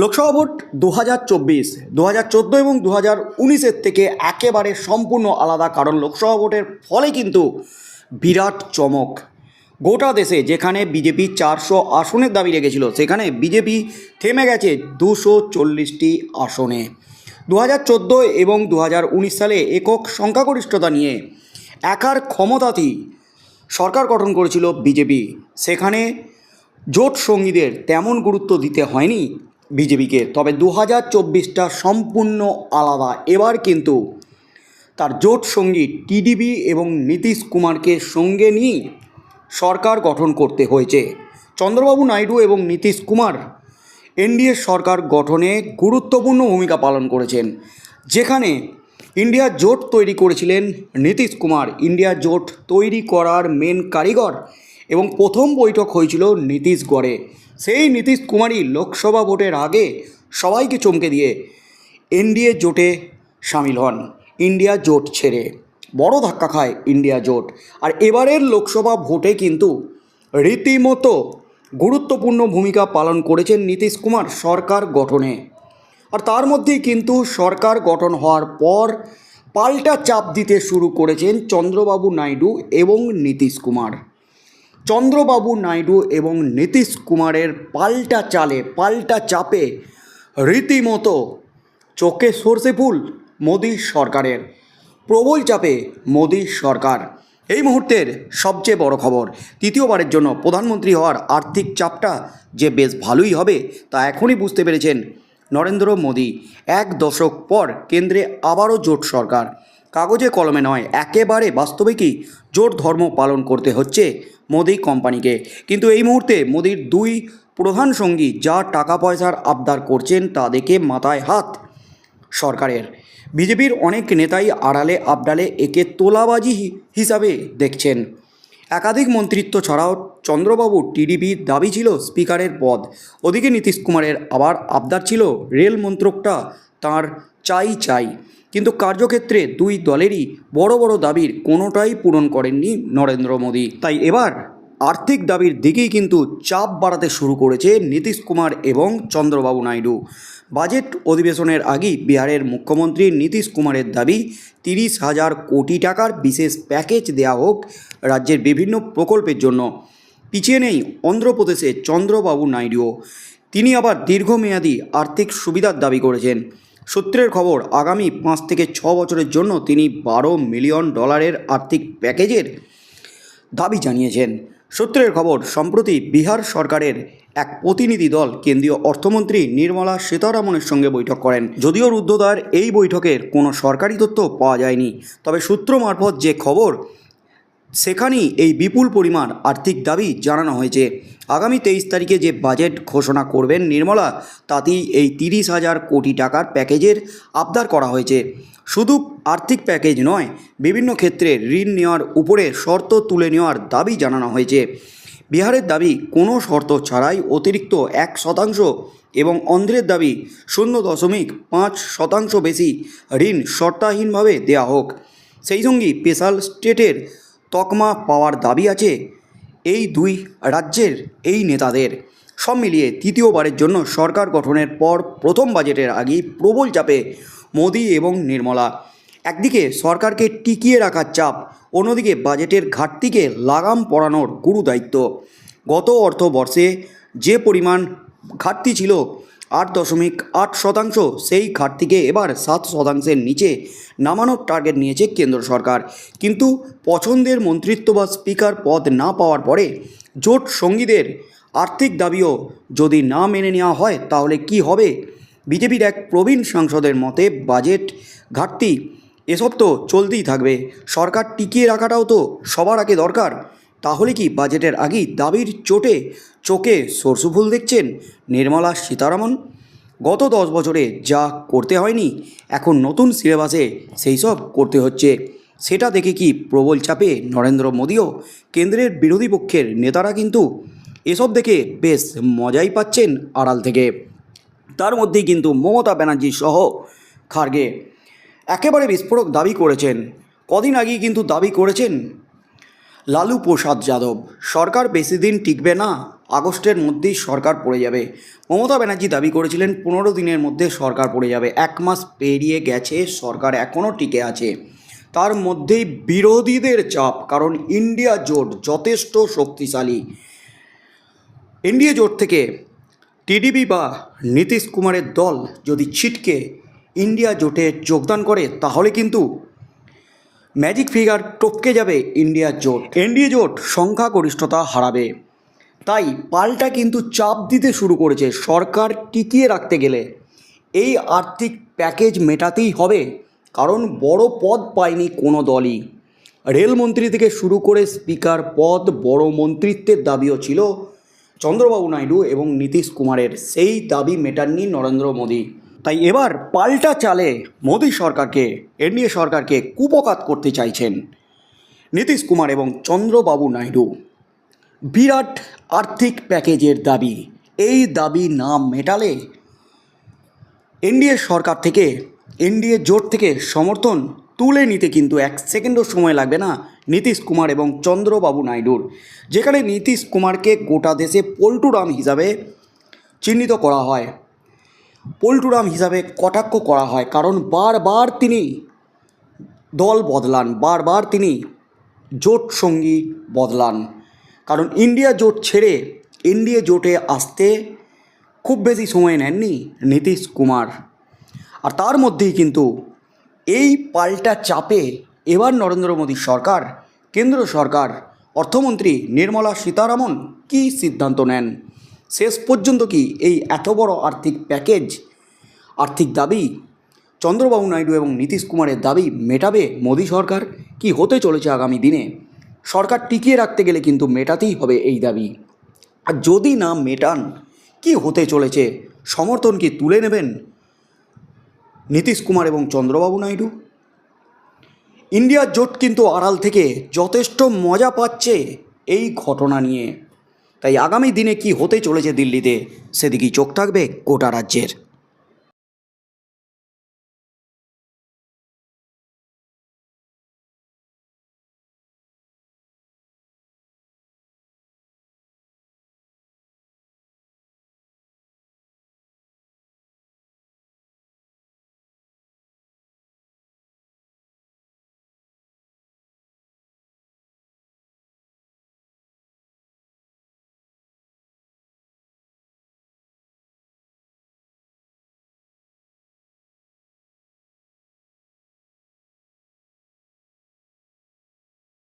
Lok Sabha vote দু হাজার চব্বিশ দু হাজার চোদ্দ এবং দু হাজার উনিশের থেকে একেবারে সম্পূর্ণ আলাদা, কারণ লোকসভা ভোটের ফলে কিন্তু বিরাট চমক। গোটা দেশে যেখানে বিজেপি চারশো আসনের দাবি রেখেছিল, সেখানে বিজেপি থেমে গেছে দুশো চল্লিশটি আসনে। দু হাজার চোদ্দ এবং দু হাজার উনিশ সালে একক সংখ্যাগরিষ্ঠতা নিয়ে একার ক্ষমতাতেই সরকার গঠন করেছিল বিজেপি। সেখানে জোট সঙ্গীদের তেমন গুরুত্ব দিতে হয়নি বিজেপিকে। তবে দু হাজার চব্বিশটা সম্পূর্ণ আলাদা। এবার কিন্তু তার জোট সঙ্গী টিডিপি এবং নীতিশ কুমারকে সঙ্গে নিয়ে সরকার গঠন করতে হয়েছে। চন্দ্রবাবু নাইডু এবং নীতিশ কুমার এনডিএ সরকার গঠনে গুরুত্বপূর্ণ ভূমিকা পালন করেছেন, যেখানে ইন্ডিয়া জোট তৈরি করেছিলেন নীতিশ কুমার। ইন্ডিয়া জোট তৈরি করার মেন কারিগর এবং প্রথম বৈঠক হয়েছিল নীতিশগড়ে সেই নীতিশ কুমারই লোকসভা ভোটের আগে সবাইকে চমকে দিয়ে এনডিএ জোটে সামিল হন, ইন্ডিয়া জোট ছেড়ে। বড় ধাক্কা খায় ইন্ডিয়া জোট। আর এবারের লোকসভা ভোটে কিন্তু রীতিমতো গুরুত্বপূর্ণ ভূমিকা পালন করেছেন নীতিশ কুমার সরকার গঠনে। আর তার মধ্যেই কিন্তু সরকার গঠন হওয়ার পর পাল্টা চাপ দিতে শুরু করেছেন চন্দ্রবাবু নাইডু এবং নীতিশ কুমার। চন্দ্রবাবু নাইডু এবং নীতিশ কুমারের পাল্টা চালে, পাল্টা চাপে রীতিমতো চোখে সর্ষে ফুল মোদী সরকারের, প্রবল চাপে মোদী সরকার। এই মুহূর্তের সবচেয়ে বড় খবর, তৃতীয়বারের জন্য প্রধানমন্ত্রী হওয়ার আর্থিক চাপটা যে বেশ ভালোই হবে তা এখনই বুঝতে পেরেছেন নরেন্দ্র মোদী। এক দশক পর কেন্দ্রে আবারও জোট সরকার। কাগজে কলমে নয়, একেবারে বাস্তবিকই জোট ধর্ম পালন করতে হচ্ছে মোদি কোম্পানিকে। কিন্তু এই মুহূর্তে মোদির দুই প্রধান সঙ্গী যা টাকা পয়সার আবদার করছেন তা দেখে মাথায় হাত সরকারের। বিজেপির অনেক নেতাই আড়ালে আবডালে একে তোলাবাজি হিসাবে দেখছেন। একাধিক মন্ত্রিত্ব ছাড়াও চন্দ্রবাবু টিডিপির দাবি ছিল স্পিকারের পদ। ওদিকে নীতিশ কুমারের আবার আবদার ছিল রেল মন্ত্রকটা তার চাই চাই কিন্তু কার্যক্ষেত্রে দুই দলেরই বড় বড় দাবির কোনোটাই পূরণ করেননি নরেন্দ্র মোদী। তাই এবার আর্থিক দাবির দিকেই কিন্তু চাপ বাড়াতে শুরু করেছে নীতিশ কুমার এবং চন্দ্রবাবু নাইডু। বাজেট অধিবেশনের আগেই বিহারের মুখ্যমন্ত্রী নীতিশ কুমারের দাবি, তিরিশ হাজার কোটি টাকার বিশেষ প্যাকেজ দেওয়া হোক রাজ্যের বিভিন্ন প্রকল্পের জন্য। পিছিয়ে নেই অন্ধ্রপ্রদেশে চন্দ্রবাবু নাইডুও। তিনি আবার দীর্ঘমেয়াদী আর্থিক সুবিধার দাবি করেছেন। সূত্রের খবর, আগামী পাঁচ থেকে ছ বছরের জন্য তিনি বারো মিলিয়ন ডলারের আর্থিক প্যাকেজের দাবি জানিয়েছেন। সূত্রের খবর, সম্প্রতি বিহার সরকারের এক প্রতিনিধি দল কেন্দ্রীয় অর্থমন্ত্রী নির্মলা সীতারামনের সঙ্গে বৈঠক করেন। যদিও রুদ্ধদ্বার এই বৈঠকের কোনো সরকারি তথ্য পাওয়া যায়নি, তবে সূত্র মারফত যে খবর সেখানেই এই বিপুল পরিমাণ আর্থিক দাবি জানানো হয়েছে। আগামী তেইশ তারিখে যে বাজেট ঘোষণা করবেন নির্মলা, তাতেই এই তিরিশ হাজার কোটি টাকার প্যাকেজের আবদার করা হয়েছে। শুধু আর্থিক প্যাকেজ নয়, বিভিন্ন ক্ষেত্রে ঋণ নেওয়ার উপরে শর্ত তুলে নেওয়ার দাবি জানানো হয়েছে। বিহারের দাবি কোনো শর্ত ছাড়াই অতিরিক্ত এক শতাংশ এবং অন্ধ্রের দাবি শূন্য দশমিক পাঁচ শতাংশ বেশি ঋণ শর্তাহীনভাবে দেওয়া হোক। সেই সঙ্গে স্পেশাল স্টেটের তকমা পাওয়ার দাবি আছে এই দুই রাজ্যের, এই নেতাদের। সব মিলিয়ে তৃতীয়বারের জন্য সরকার গঠনের পর প্রথম বাজেটের আগেই প্রবল চাপে মোদি এবং নির্মলা। একদিকে সরকারকে টিকিয়ে রাখার চাপ, অন্যদিকে বাজেটের ঘাটতিকে লাগাম পড়ানোর গুরু দায়িত্ব গত অর্থবর্ষে যে পরিমাণ ঘাটতি ছিল আট দশমিক আট শতাংশ। সেই ঘাটতিকে এবার সাত শতাংশের নিচে নামানোর টার্গেট নিয়েছে কেন্দ্র সরকার। কিন্তু পছন্দের মন্ত্রিত্ব বা স্পিকার পদ না পাওয়ার পরে জোট সঙ্গীদের আর্থিক দাবিও যদি না মেনে নেওয়া হয়, তাহলে কি হবে? বিজেপির এক প্রবীণ সাংসদের মতে বাজেট ঘাটতি এসব তো চলতেই থাকবে। সরকার টিকিয়ে রাখাটাও তো সবার আগে দরকার। তাহলে কি বাজেটের আগেই দাবির চোটে চোখে সরষুফুল দেখছেন নির্মলা সীতারামন? গত দশ বছরে যা করতে হয়নি, এখন নতুন সিলেবাসে সেই সব করতে হচ্ছে। সেটা দেখে কি প্রবল চাপে নরেন্দ্র মোদীও কেন্দ্রের বিরোধী পক্ষের নেতারা কিন্তু এসব দেখে বেশ মজাই পাচ্ছেন আড়াল থেকে। তার মধ্যেই কিন্তু মমতা ব্যানার্জি সহ খার্গে একেবারে বিস্ফোরক দাবি করেছেন। কদিন আগেই কিন্তু দাবি করেছেন লালু প্রসাদ যাদব, সরকার বেশি দিন টিকবে না, আগস্টের মধ্যেই সরকার পড়ে যাবে। মমতা ব্যানার্জি দাবি করেছিলেন, পনেরো দিনের মধ্যে সরকার পড়ে যাবে। এক মাস পেরিয়ে গেছে, সরকার এখনও টিকে আছে। তার মধ্যেই বিরোধীদের চাপ, কারণ ইন্ডিয়া জোট যথেষ্ট শক্তিশালী। এনডিএ জোট থেকে টিডিপি বা নীতিশ কুমারের দল যদি ছিটকে ইন্ডিয়া জোটে যোগদান করে, তাহলে কিন্তু ম্যাজিক ফিগার টপকে যাবে ইন্ডিয়া জোট। এনডিএ জোট সংখ্যাগরিষ্ঠতা হারাবে। তাই পাল্টা কিন্তু চাপ দিতে শুরু করেছে সরকার টিকিয়ে রাখতে গেলে। এই আর্থিক প্যাকেজ মেটাতেই হবে, কারণ বড় পদ পায়নি কোনো দলই। রেলমন্ত্রী থেকে শুরু করে স্পিকার পদ বড় মন্ত্রিত্বের দাবিও ছিল চন্দ্রবাবু নাইডু এবং নীতিশ কুমারের। সেই দাবি মেটাননি নরেন্দ্র মোদী। তাই এবার পাল্টা চালে মোদী সরকারকে, এনডিএ সরকারকে কুপকাত করতে চাইছেন নীতিশ কুমার এবং চন্দ্রবাবু নাইডু। বিরাট আর্থিক প্যাকেজের দাবি, এই দাবি না মেটালে এনডিএ সরকার থেকে, এনডিএ জোট থেকে সমর্থন তুলে নিতে কিন্তু এক সেকেন্ডও সময় লাগবে না নীতিশ কুমার এবং চন্দ্রবাবু নাইডুর, যেখানে নীতিশ কুমারকে গোটা দেশে পল্টুরাম হিসাবে চিহ্নিত করা হয়। পল্টুরাম হিসাবে কটাক্ষ করা হয়, কারণ বারবার তিনি দল বদলান, বারবার তিনি জোট সঙ্গী বদলান। কারণ ইন্ডিয়া জোট ছেড়ে ইন্ডিয়া জোটে আসতে খুব বেশি সময় নেননি নীতিশ কুমার। আর তার মধ্যেই কিন্তু এই পাল্টা চাপে এবার নরেন্দ্র মোদী সরকার, কেন্দ্র সরকার, অর্থমন্ত্রী নির্মলা সীতারামন কী সিদ্ধান্ত নেন? শেষ পর্যন্ত কি এই এত বড় আর্থিক প্যাকেজ, আর্থিক দাবি চন্দ্রবাবু নাইডু এবং নীতিশ কুমারের দাবি মেটাবে মোদী সরকার? কি হতে চলেছে আগামী দিনে? সরকার টিকিয়ে রাখতে গেলে কিন্তু মেটাতেই হবে এই দাবি। আর যদি না মেটান, কি হতে চলেছে? সমর্থন কি তুলে নেবেন নীতিশ কুমার এবং চন্দ্রবাবু নাইডু? ইন্ডিয়ার জোট কিন্তু আড়াল থেকে যথেষ্ট মজা পাচ্ছে এই ঘটনা নিয়ে। তাই আগামী দিনে কি হতে চলেছে দিল্লিতে? সেদিকেই চোখ থাকবে গোটা রাজ্যের।